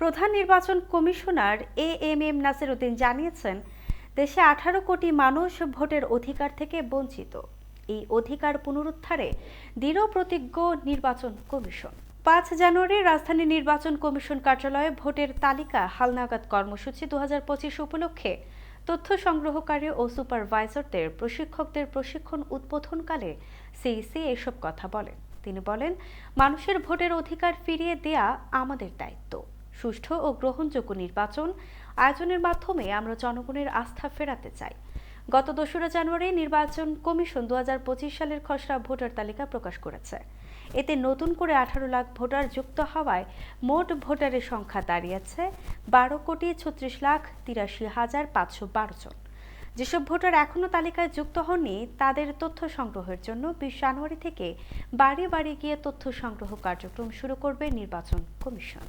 প্রধান নির্বাচন commissioner A M M Nasir Uddin জানিয়েছেন, দেশে আঠারো কোটি মানুষ ভোটের অধিকার থেকে বঞ্চিত। এই অধিকার পুনরুদ্ধারে দৃঢ় প্রতিজ্ঞ নির্বাচন কমিশন। পাঁচ জানুয়ারি রাজধানী নির্বাচন কমিশন কার্যালয়ে ভোটের তালিকা, হালনাগাদ কর্মসূচি দু হাজার পঁচিশ উপলক্ষে তথ্য সংগ্রহকারী ও সুপারভাইজারদের, প্রশিক্ষকদের প্রশিক্ষণ উদ্বোধনকালে সিইসি এসব কথা বলেন। তিনি বলেন, মানুষের ভোটের অধিকার ফিরিয়ে দেয়া আমাদের দায়িত্ব। সুষ্ঠু ও গ্রহণযোগ্য নির্বাচন আয়োজনের মাধ্যমে আমরা জনগণের আস্থা ফেরাতে চাই। গত দোসরা জানুয়ারি নির্বাচন কমিশন দু হাজার পঁচিশ সালের খসড়া ভোটার তালিকা প্রকাশ করেছে। এতে নতুন করে আঠারো লাখ ভোটার যুক্ত হওয়ায় মোট ভোটারের সংখ্যা দাঁড়িয়েছে বারো কোটি ছত্রিশ লাখ তিরাশি হাজার পাঁচশো বারো জন। যেসব ভোটার এখনও তালিকায় যুক্ত হননি, তাদের তথ্য সংগ্রহের জন্য বিশ জানুয়ারি থেকে বাড়ি বাড়ি গিয়ে তথ্য সংগ্রহ কার্যক্রম শুরু করবে নির্বাচন কমিশন।